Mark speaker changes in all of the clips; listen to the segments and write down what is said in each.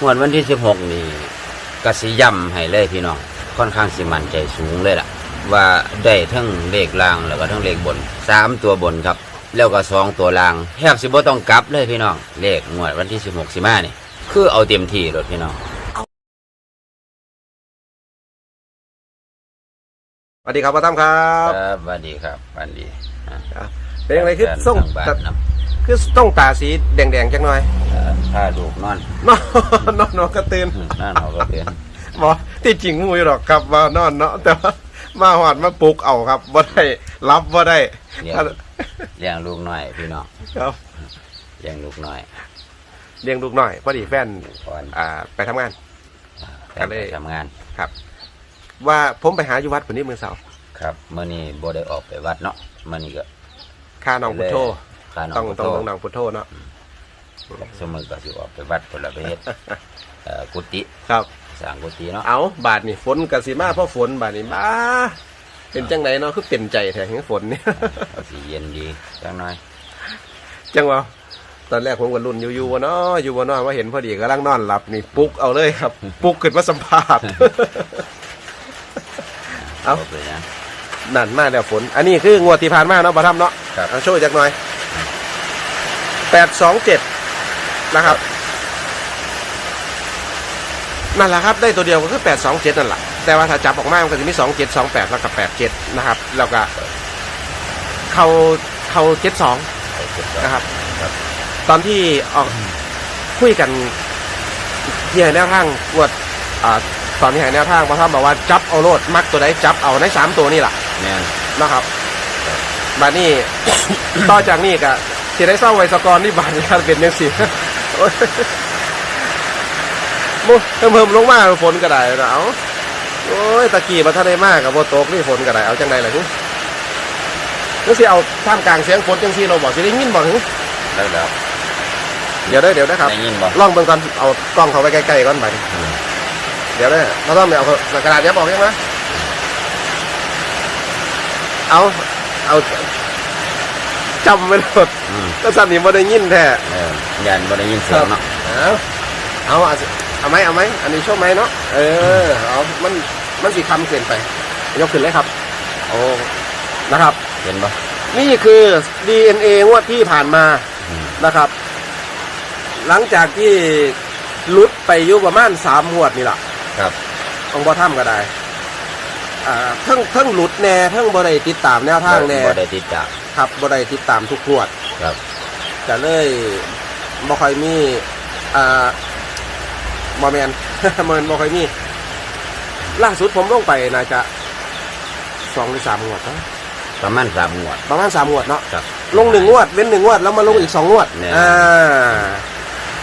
Speaker 1: งวดวันที่สิบหกนี่กสิย่ำให้เลยพี่น้องค่อนข้างสิมันใจสูงเลยล่ะ ว่าได้ทั้งเลขล่างแล้วก็ทั้งเลขบนสามตัวบนครับ แล้วก็สองตัวล่างแทบสิบ่ต้องกลับเลยพี่น้องเลขงวดวันที่สิบหกสิมานี่คือเอาเต็มที่รถพี่น้อง
Speaker 2: สวัสดีครับป้าตั้มครับ
Speaker 1: ครับสวัสดีครับสวัสดีอะ
Speaker 2: เป็นยังไงคือ
Speaker 1: แฟน
Speaker 2: ส่ง
Speaker 1: ทางบ้าน
Speaker 2: ตัด
Speaker 1: น
Speaker 2: คือต้องตาสีแดงๆจังหน่อยำ
Speaker 1: เอ่อผ้าดูกนอน
Speaker 2: นอนนอนนอนกระตือน
Speaker 1: อืมนั่นเขาก็เตือน
Speaker 2: บอที่จริงมูยหรอกครับว่านอนเนาะแต่ว่ามาหอดมาปลุกเอาครับบ่ได้รับบ่ได้
Speaker 1: เลี้ยงเลี้ยงลูกน้อยพี่น้อง
Speaker 2: ครับ
Speaker 1: เลี้ยงลูกน้อย
Speaker 2: เลี้ยงลูกหน่อยพอดีแฟน
Speaker 1: ก่อน
Speaker 2: อ่า ไปทำงาน
Speaker 1: แฟนไปทำงาน
Speaker 2: ครับ ว่าผมไปหาอยู่วัดวันนี้มือเสาร์
Speaker 1: ครับเมื่อนี้บ่ได้ออกไปวัดเนาะมื่อนี้ก็
Speaker 2: ค่าน้องพุทโธ
Speaker 1: ข้าน้
Speaker 2: ต้
Speaker 1: อ
Speaker 2: องง
Speaker 1: พุท
Speaker 2: ต้อง
Speaker 1: โธ
Speaker 2: ต้องน้องพุทโธเนาะ
Speaker 1: สมมือก็สิออกไปวัดคนละไปเฮ็ดเอ่อกุฏิ
Speaker 2: ครับ
Speaker 1: สร้างกุฏิเนาะ
Speaker 2: เอาบาทนี่ฝนกสิมาเพราะฝนบาทนี่บ้าเป็นจังไหนเนาะคือเต็มใจแท้ถึงฝนเนี่ย
Speaker 1: ก็สิเย็นดีจังน้อย
Speaker 2: จังหวะตอนแรกผมก็รุ่นอยู่อยู่วะเนาะอยู่วะเนาะมาเห็นพอดีกำลังนอนหลับนี่ปลุกเอาเลยครับปลุกขึ้นมาสัมภาษณ์เอ้า
Speaker 1: บ่ไปนะ
Speaker 2: นั่นมาแล้วฝน อันนี้คืองวดที่ผ่านมาเนาะประทับเนาะ
Speaker 1: ครับ
Speaker 2: เอาช่วยจักหน่อย แปดสองเจ็ดนะครับ นั่นแหละครับ ได้ตัวเดียวก็คือแปดสองเจ็ดนั่นแหละ แต่ว่าถ้าจับออกมา มันก็จะมีสองเจ็ดสองแปดแล้วกับแปดเจ็ดนะครับ แล้วก็เขาเขาเจ็ดสอง
Speaker 1: ไปเก็บดอก
Speaker 2: นะครับ
Speaker 1: ครับ
Speaker 2: ตอนที่ออกคุยกันที่ให้แนวทางงวดอ่าตอนที่ให้แนวทางพระท่านบอกว่าจับเอาโลดมักตัวใดจับเอาในสามตัวนี่แหละ
Speaker 1: แม่น
Speaker 2: นะครับบาดนี้ต่อจากนี้ก็ ที่ได้เศร้าไวสกรนี่บาดนี้ครับเป็นยังสิโอ้ยมุเพิ่มเพิ่มลงมาฝนก็ได้นะเอาโอ้ยตะกี้มาท่านได้มากกับโบตกนี่ฝนก็ได้เอาจังไดล่ะฮึนี่สิเอาท่ามกลางเสียงฝนจังสิเราบอกสิได้ยินบอกฮึ
Speaker 1: แล้วแล้ว
Speaker 2: เดี๋ยวได้อเดี๋ยวนะครับ
Speaker 1: ได้ยินบ่
Speaker 2: ลองเบิ่งก่อนเอากล้องเขาไว้ใกล้ๆก่อนไป
Speaker 1: อืม
Speaker 2: เดี๋ยวได้อเราต้องเอากระดาษเนี้ยบอกยังไงเอาเอา จำไว้หมด
Speaker 1: อืม
Speaker 2: ก็สั่นนี่บ่ได้ยินแท้
Speaker 1: เออยันบ่ได้ยินเสียงเนาะ
Speaker 2: เอาเอาเอาสิเอาไหมเอาไหมอันนี้ช่วไหมเนาะเออเอามันมันสีคำเกินไป ยกขึ้นเลยครับ โอ้นะครับ
Speaker 1: เห็นบ่
Speaker 2: นี่คือ DNA งวดที่ผ่านมา
Speaker 1: อืม
Speaker 2: นะครับ หลังจากที่หลุดไปอยู่ประมาณสามงวดนี่แหละ
Speaker 1: ครับ
Speaker 2: องค์บ่ถ้ำก็ได้ อ่าเทั้งเทั้งหลุดแน่เทั้งบ่ได้ติดตามแนวทางแน่
Speaker 1: บ่ได้ติดตาม
Speaker 2: ครับบ่ได้ติดตามทุกงวด
Speaker 1: ครับ
Speaker 2: ก็เลยบ่ค่อยมีอ่าบ่แมนมันบ่ค่อยมีล่าสุดผมลงไปน่าจะสองหรือสามงวดเนาะ
Speaker 1: ประมาณสามงวด
Speaker 2: ประมาณสามงวดเนาะ
Speaker 1: ครับ
Speaker 2: ลงหนึ่งงวดเว้นหนึ่งงวดแล้วมาลงอีกสองงวด
Speaker 1: แน่
Speaker 2: อ่า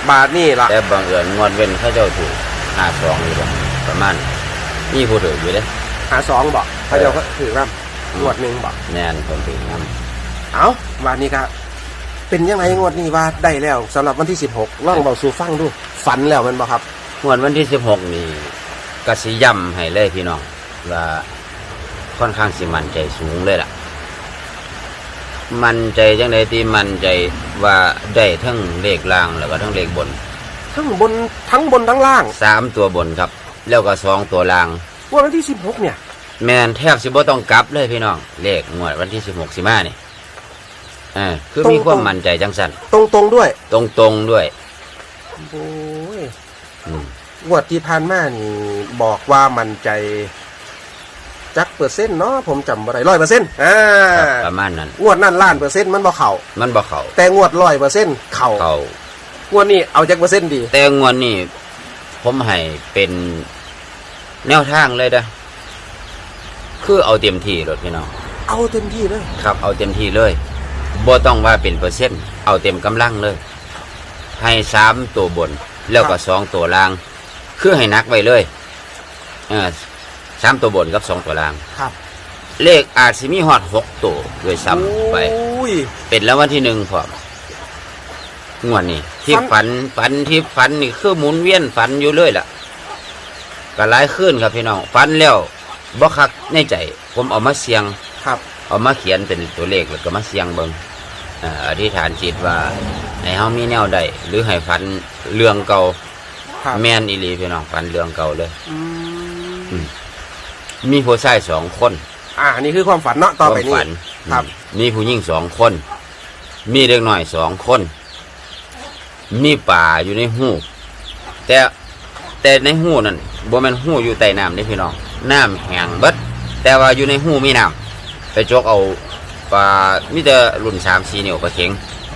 Speaker 2: บาทนี่ล่ะ
Speaker 1: แต่บังเอิญงวดเว้นเขาเจ้าถูกห้าสองอยู่บ่ประมาณนี่ผู้ถืออยู่เด้
Speaker 2: หาสองบอกพระเจ้าก็ถือว่างวดหนึ่งบอก
Speaker 1: แน่นคนถือนํ
Speaker 2: เอาบาทนี้ครับเป็นยังไงงวดนี้ว่าได้แล้วสำหรับวันที่สิบหกล่องเบาสู่ฟังดู ฝันแล้วแมันบอกครับ
Speaker 1: งวดวันที่สิบหกนี่กสิย่ำให้เลยพี่น้องว่าค่อนข้างสิมันใจสูงเลยล่ะ มันใจจังใดที่มันใจว่าได้ทั้งเลขล่างแล้วก็ทั้งเลขบน
Speaker 2: ทั้งบนทั้งบนทั้งล่าง
Speaker 1: สามตัวบนครับ แล้วก็สองตัวล่าง
Speaker 2: งวดวันที่สิบหกเนี่ย
Speaker 1: แมนแทบสิบ่ต้องกลับเลยพี่น้องเลขงวดวันที่สิบหกสิมานี่เออคือมีความมั่นใจจังสัน
Speaker 2: ตรงตรงๆด้วย
Speaker 1: ตรงๆด้วย
Speaker 2: โอ้ย
Speaker 1: อืม
Speaker 2: งวดที่ผ่านมานี่บอกว่ามันใจ จักเปอร์เซ็นต์เนาะผมจำบ่ได้ร้อยเปอร์เซ็นต์อ่า
Speaker 1: ครับประมาณนั้น
Speaker 2: งวดนั่นล้านเปอร์เซ็นต์มันบ่เข่า
Speaker 1: มันบ่เข้า
Speaker 2: แต่งวดร้อยเปอร์เซ็นต์เข่า
Speaker 1: เข้าง
Speaker 2: วดนี้เอาจักเปอร์เซ็นต์ดี
Speaker 1: แต่งวดนี้ผมให้เป็นแนวทางเลยนะคือเอาเต็มที่รถพี่น้อง
Speaker 2: เอาเต็มที่เลย
Speaker 1: ครับ เอาเต็มที่เลย บ่ต้องว่าเป็นเปอร์เซ็นต์เอาเต็มกำลังเลย ให้สามตัวบน แล้วก็สองตัวล่าง คือให้นักไว้เลยเออสามตัวบนกับสองตัวล่าง
Speaker 2: ครับ
Speaker 1: เลขอาจสิมีฮอดหกตัวด้วยซ้ำไป
Speaker 2: โอ้ย
Speaker 1: เป็นแล้ววันที่หนึ่งพร้อมงวดนี้ที่
Speaker 2: ฝั
Speaker 1: ฝั
Speaker 2: น
Speaker 1: นฝันที่ฝันนี่คือหมุนเวียนฝันอยู่เลยล่ะก็หลายขึ้นครับพี่น้องฝันแล้วบ่คักในใจ ผมเอามาเสียง
Speaker 2: ครับ
Speaker 1: เอามาเขียนเป็นตัวเลขแล้วก็มาเสียงเบิงเอ่ออธิษฐานจิตว่าให้เฮามีแนวใดหรือให้ฝันเรื่องเก่า
Speaker 2: ครับ
Speaker 1: แมนอีหลีพี่น้องฝันเรื่องเก่าเลย
Speaker 2: อืม
Speaker 1: มีผู้ชายสองคน
Speaker 2: อ่านี่คือความฝันเนาะต่อไป
Speaker 1: ความ
Speaker 2: นี้
Speaker 1: ฝัน
Speaker 2: ครับ
Speaker 1: มีผู้หญิงสองคน มีเด็กหน่อยสองคน มีป่าอยู่ในหูแต่แต่ในหูนั่นบ่แม่นหูอยู่ใต้น้ำนี่พี่น้องน้ำแห้งเบิดแต่ว่าอยู่ในหูมีน้ำ ไปจกเอาปลามีแต่รุ่นสามสี่นิ้วปลาเข็ง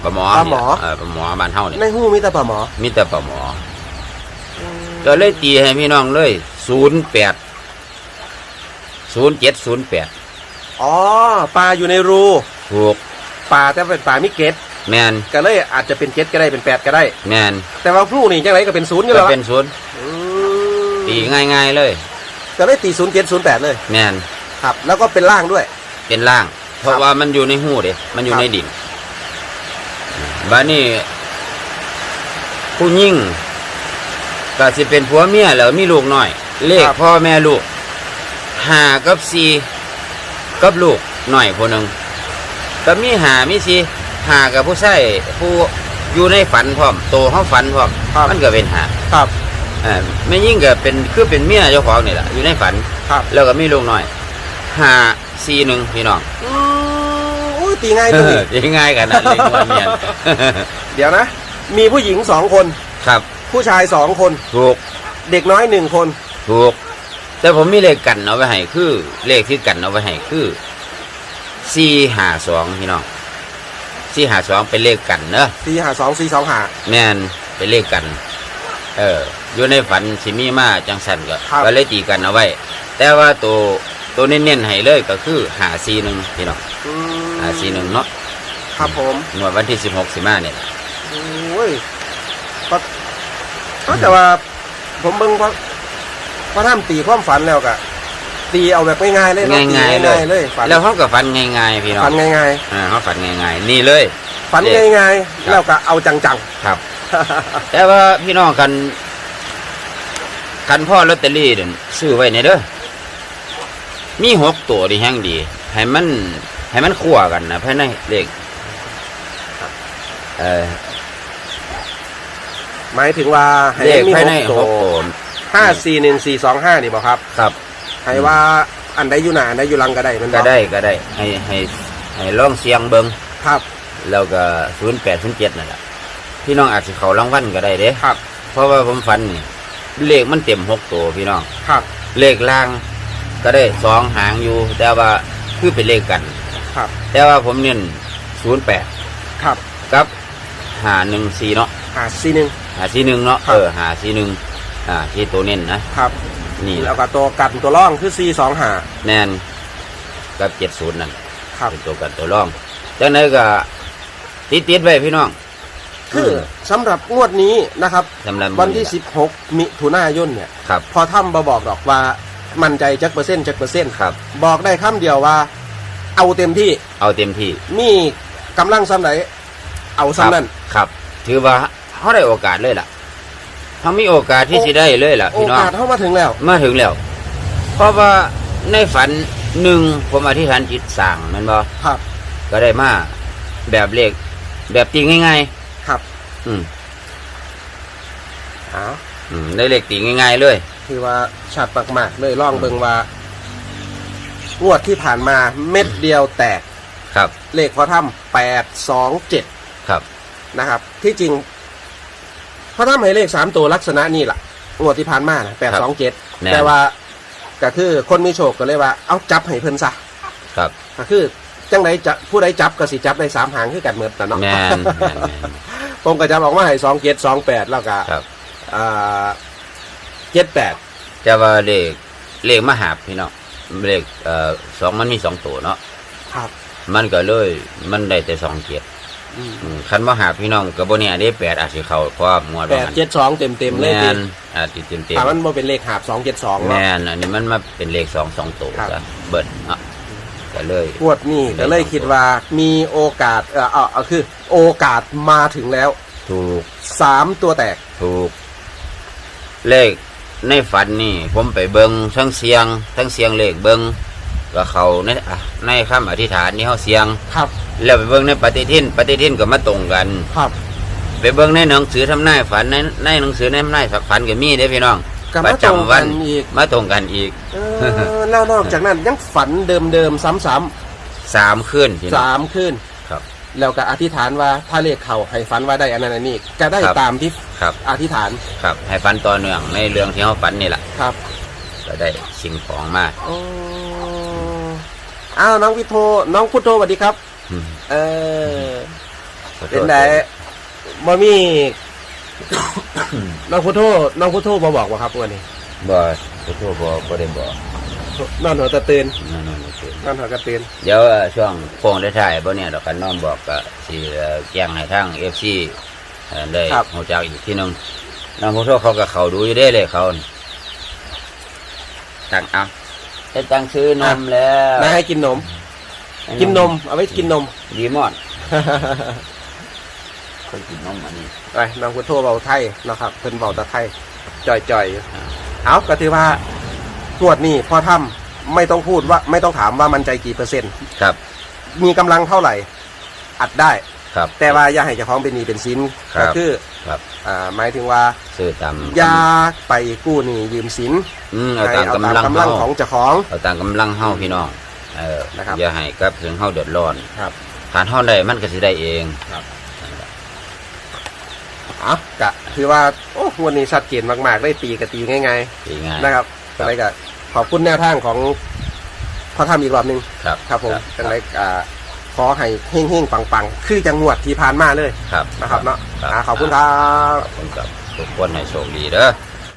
Speaker 1: ปลาหมอ
Speaker 2: ปลาหมอ
Speaker 1: เออปลาหมอบ้านเฮานี่
Speaker 2: ในหูมีแต่ปลาหมอ
Speaker 1: มีแต่ปลาหมอ ก็เลยตีให้พี่น้องเลยศูนย์แปดศูนย์เจ็ดศูนย์แปด
Speaker 2: อ๋อปลาอยู่ในรู
Speaker 1: ถูก
Speaker 2: ปลาแต่เป็นปลามิเกต
Speaker 1: แมน
Speaker 2: ก็เลยอาจจะเป็นเกตก็ได้เป็นแปดก็ได้
Speaker 1: แมน
Speaker 2: แต่ว่าพลูนี่จังไรก็เป็นศูนย์อยู่
Speaker 1: ก็
Speaker 2: แล้ว
Speaker 1: เป็นศูนย์
Speaker 2: อืม
Speaker 1: ตีง่าย ๆ เลย
Speaker 2: ก็เลยตีศูนย์เจ็ดศูนย์แปดเลย
Speaker 1: แมน
Speaker 2: ครับ แล้วก็เป็นล่างด้วย
Speaker 1: เป็นล่าง เพราะ
Speaker 2: ครับ
Speaker 1: ว่ามันอยู่ในหูเด้มันอยู่
Speaker 2: ครับ
Speaker 1: ในดินบ้านนี้ผู้ยิ่งก็สิเป็นผัวเมียแล้วมีลูกน้อย เลขพ่อแม่ลูกหากับสี่กับลูกหน่อยคนหนึ่งก็มีหามีสี่หากับผู้ใช้ผู้อยู่ในฝันพร้อมโตเขาฝันพร้อม
Speaker 2: ครับ
Speaker 1: มันก็เป็นหา
Speaker 2: ครับ
Speaker 1: อ่าไม่ยิ่งก็เป็นคือเป็นเมียเจ้าของนี่แหละอยู่ในฝัน
Speaker 2: ครับ
Speaker 1: แล้วก็มีลูกน้อยหา สี่หนึ่งพี่น้อง
Speaker 2: อืมอุ้ยตีง่ายตรงนี้
Speaker 1: ยังง่ายกันนะเล็กน้อยเมียน
Speaker 2: เดี๋ยวนะ มีผู้หญิงสองคน
Speaker 1: ครับ
Speaker 2: ผู้ชายสองคน
Speaker 1: ถูก
Speaker 2: เด็กน้อยหนึ่งคน
Speaker 1: ถูก แต่ผมมีเลขกันเอาไว้ให้คือ เลขที่กันเอาไว้ให้คือสี่หาสองพี่น้องสี่หาสองเป็นเลขกันเนอะ
Speaker 2: สี่หาสองสี่สองหา
Speaker 1: แม่นเป็นเลขกัน เอออยู่ในฝันสิมีมาจังสันก็
Speaker 2: ครับ
Speaker 1: ก็เลยตีกันเอาไว้ แต่ว่าตัว ตัวเน้นๆให้เลยก็คือหาสี่หนึ่งพี่น้อง
Speaker 2: อืม
Speaker 1: หาสี่หนึ่งเนาะ
Speaker 2: ครับผม
Speaker 1: งวดวันที่สิบหกสิมาเนี่ย
Speaker 2: โอ้ยก็ก็แต่ว่า ผมเบิ่งพระพระท่านตีความฝันแล้วก็ตีเอาแบบง่ายๆเลยเนะ
Speaker 1: ง่ายๆ
Speaker 2: ตี
Speaker 1: เลย
Speaker 2: เลยฝัน
Speaker 1: แล้วเขาก็ฝันง่ายๆพี่น้อง
Speaker 2: ฝันง่าย
Speaker 1: อ่าเขาฝันง่ายๆนี่เลย
Speaker 2: ๆ ฝัน
Speaker 1: เลข
Speaker 2: ง่าย
Speaker 1: ครับ
Speaker 2: ๆแล้วก็เอาจัง
Speaker 1: ครับ
Speaker 2: ๆ
Speaker 1: แต่ว่าพี่น้องกันคันพ่อลอตเตอรี่เด่นซื้อไว้ในเด้อ มีหกตัวดีแห้งดี ให้มัน ให้มันคั่วกันนะภายในเลขเออ
Speaker 2: หมายถึงว่าให้
Speaker 1: เลข
Speaker 2: มี
Speaker 1: ภาย
Speaker 2: ห
Speaker 1: ใน
Speaker 2: ก
Speaker 1: ห
Speaker 2: ตัว
Speaker 1: กตัว
Speaker 2: ห้าสี่หนึ่งสี่สองห้านี่บอกครับ
Speaker 1: ครับ
Speaker 2: ให้ว่าอันใดอยู่หนาอันใดอยู่หลังก็ได้แมันบ่
Speaker 1: ก็ได้ก็ได้ ให้ให้ให้ลองเสียงเบิง
Speaker 2: ครับ
Speaker 1: แล้วก็ศูนย์แปดศูนย์เจ็ดนั่นแหละพี่น้องอาจจะเขารางวัลก็ได้เด้
Speaker 2: ครับ
Speaker 1: เพราะว่าผมฝันนี่เลขมันเต็มหกตัวพี่น้อง
Speaker 2: ครับ
Speaker 1: เลขล่าง ก็ได้สองหางอยู่ แต่ว่าคือเป็นเลขกัน
Speaker 2: ครับ
Speaker 1: แต่ว่าผมเน้นศูนย์แปด
Speaker 2: ครับ
Speaker 1: กับหาหนึ่งสี่เนาะ
Speaker 2: หาสี่หนึ่ง
Speaker 1: หาสี่หนึ่งเนาะ
Speaker 2: ครับ
Speaker 1: เออหาสี่หนึ่งอ่าที่ตัวเน้นนะครับ นี่
Speaker 2: แล้วก็ตัวกันตัวร่องคือสี่สองหา
Speaker 1: แน่นกับเจ็ดศูนย์นั่น
Speaker 2: ครับ
Speaker 1: เป็นตัวกันตัวร่องจากนั้นก็ติดติดๆไว้พี่น้อง
Speaker 2: คือสำหรับงวดนี้นะครับ
Speaker 1: สำหรับ
Speaker 2: วันที่16มิถุนายนเนี่ย
Speaker 1: ครับ
Speaker 2: พอถ้ำมาบอกดอกว่า มั่นใจจักเปอร์เซ็นต์จักเปอร์เซ็นต์
Speaker 1: ครับ
Speaker 2: บอกได้คำเดียวว่า เอาเต็มที่
Speaker 1: เอาเต็มที่
Speaker 2: มีกำลังซ้ำไหนเอาซ้ำนั่น
Speaker 1: ครับ ถือว่าเขาได้โอกาสเลยล่ะเขามีโอกาสที่จะได้เลยล่ะ
Speaker 2: โอ
Speaker 1: พี่น้อง
Speaker 2: กาสเข้ามาถึงแล้ว
Speaker 1: มาถึงแล้ว เพราะว่าในฝันหนึ่งผมอธิษฐานจิตสั่งแมันบ่
Speaker 2: ครับ
Speaker 1: ก็ได้มาแบบเลขแบบตีง่าย
Speaker 2: ครับ
Speaker 1: ๆอืม
Speaker 2: เอา
Speaker 1: อืมได้เลขตีง่ายๆเลย
Speaker 2: คือว่าชัดมากๆเลยล่องเบิงว่างวดที่ผ่านมาเม็ดเดียวแตก
Speaker 1: ครับ
Speaker 2: เลขพอถ้ำแปดสองเจ็ด
Speaker 1: ครับ
Speaker 2: นะครับ ที่จริงพอถ้ำให้เลขสามตัวลักษณะนี่แหละงวดที่ผ่านมานะแปดสองเจ็ด
Speaker 1: แน่
Speaker 2: แต่ว่าก็คือคนมีโชคก็เลยว่าเอาจับให้เพิ่นซะ
Speaker 1: ครับ
Speaker 2: ก็คือจังไดจะผู้ใดจับก็สิจับได้สามหางคือกันเหมือนกันเนาะ
Speaker 1: แมนแมนแมน
Speaker 2: ผมก็จับออกมาให้สองเจ็ดสองแปดแล้วก็
Speaker 1: ครับ
Speaker 2: อ่า เจ็ดแปด
Speaker 1: แต่ว่าเลขเลขมหาบพี่น้องเลขเอ่อสองมันมีสองตัวเนาะ
Speaker 2: ครับ
Speaker 1: มันก็เลยมันได้แต่สองเจ็ด
Speaker 2: อืม
Speaker 1: อืมคันมหาบพี่น้องก็บ่เนี่ยได้แปดอาจสิเข้าเพราะว่างวด
Speaker 2: แป
Speaker 1: ว่า
Speaker 2: ด
Speaker 1: มัน
Speaker 2: เจ็ดสองเต็มเต็มๆเลย
Speaker 1: แม
Speaker 2: ติ
Speaker 1: นอาจสิเต็มเต็ม
Speaker 2: ถามมันบ่เป็นเลขหาบสองเจ็ดสอง
Speaker 1: แม
Speaker 2: เนาะ
Speaker 1: นอันนี้มันมาเป็นเลขสองสองตัว
Speaker 2: ครับ
Speaker 1: จ้ะเบิดอะก็เลย
Speaker 2: งวดนี้ก็เลยคิดว่ามีโอกาสเออเอาเอาคือ โอกาสมาถึงแล้ว
Speaker 1: ถูก
Speaker 2: สามตัวแตก
Speaker 1: ถูก เลข ในฝันนี่ผมไปเบิงทั้งเสียง ทั้งเสียงเลขเบิงก็เขาในอะในคำอธิษฐานนี่เขาเสียง
Speaker 2: ครับ
Speaker 1: แล้วไปเบิงในปฏิทิน ปฏิทินก็มาตรงกัน
Speaker 2: ครับ
Speaker 1: ไปเบิ่งในหนังสือทำนายฝันในในหนังสือในทำนายฝันก็มีเด้พี่น้อง
Speaker 2: ก็
Speaker 1: ป
Speaker 2: มา
Speaker 1: ระ
Speaker 2: ตรง
Speaker 1: จำวั
Speaker 2: กันนอีก
Speaker 1: มาตรงกันอีก
Speaker 2: เออแล้วนอกจากนั้นยังฝันเดิมๆซ้ำ
Speaker 1: สามคืนพี่
Speaker 2: ๆ
Speaker 1: น้อง
Speaker 2: สามคืน
Speaker 1: ครับ
Speaker 2: แล้วก็อธิษฐานว่าถ้าเลขเข่าให้ฝันว่าได้อันนั้นอันนี้ก็ได้
Speaker 1: ครับ
Speaker 2: ตามที่
Speaker 1: ครับ
Speaker 2: อธิษฐาน
Speaker 1: ครับ ให้ฝันต่อเนื่องในเรื่องที่เขาฝันนี่แหละ
Speaker 2: ครับ
Speaker 1: ก็ได้สิ่งของมา
Speaker 2: โอ้อ้าวน้องวิโทน้องพุทโธสวัสดีครับ
Speaker 1: อืม
Speaker 2: เออ
Speaker 1: ขอโทษ
Speaker 2: เป็นไงบ่มี น้องพุทโธน้องพุทโธบ่บอกว่าครับวันนี้
Speaker 1: บ่ขอโทษบ่บ่ได้บอก
Speaker 2: นอนหัวตะตื่น
Speaker 1: นั่น นั่นโอเค
Speaker 2: นอนหัวกระตื่น
Speaker 1: เดี๋ยวเอ่อช่วงโค้งได้ถ่ายบ่เนี่ยดอกกันน้องบอกก็สิเอ่อแจ้งให้ทาง FC เอ่อได้ฮู้จักอีกทีหนึงน้องขอโทษเขาก็เข้าดูอยู่เด้เลยเขานี่ตั้งเอาได้ตั้งซื้อนมแล้ว
Speaker 2: นายให้กินนม กินนม เอาไว้กินนม
Speaker 1: ดีมอดคนกินนมอันนี้
Speaker 2: ไปน้องพุทโธเบาไทยนะครับเพิ่นเบาแตะไทยจ่อยๆเอาก็ถือว่าตรวจนี่พอทำ ไม่ต้องพูดว่าไม่ต้องถามว่ามันใจกี่เปอร์เซ็นต์
Speaker 1: ครับ
Speaker 2: มีกำลังเท่าไหร่ อัดได้
Speaker 1: ครับ
Speaker 2: แต่ว่าอย่าให้เจ้าของเป็นหนี้เป็นสิน
Speaker 1: ครั
Speaker 2: ก็
Speaker 1: บ
Speaker 2: คือ
Speaker 1: ครับ
Speaker 2: อ่าหมายถึงว่า
Speaker 1: ซื้อตาม
Speaker 2: อย่าไปกู้หนี้ยืมสิน
Speaker 1: อืมเอา
Speaker 2: ให้
Speaker 1: ตาม
Speaker 2: เอา
Speaker 1: กำ
Speaker 2: ตาม
Speaker 1: ลัง
Speaker 2: กำลัง
Speaker 1: เฮา
Speaker 2: ของเจ้าของ
Speaker 1: เอาตามกำลังเฮาพี่น้องเออ
Speaker 2: นะครับ
Speaker 1: อย่าให้กับถึงเฮาเดือดร้อน
Speaker 2: ครับ
Speaker 1: ฐานเฮาได้มันก็สิได้เอง
Speaker 2: อะกะถือว่าโอ้วันนี้ชัดเจนมากๆได้ตีกับตีง่าย
Speaker 1: ดีง่าย
Speaker 2: ๆนะครับ
Speaker 1: ครั
Speaker 2: อะ
Speaker 1: บ
Speaker 2: ไรก็ ขอบคุณแนวทางของพอทำอีกรอบหนึ่ง
Speaker 1: ครับ
Speaker 2: ครับผม
Speaker 1: ค
Speaker 2: จัง
Speaker 1: รั
Speaker 2: ไร
Speaker 1: บ
Speaker 2: อ่าขอให้เฮงๆปังๆ คือจังหวัดที่ผ่านมาเลย
Speaker 1: ครับ
Speaker 2: นะครับเนาะ
Speaker 1: ครับ
Speaker 2: อ่าขอบคุณครับ
Speaker 1: ขอบคุณครับทุกคนให้โชคดีเด้อ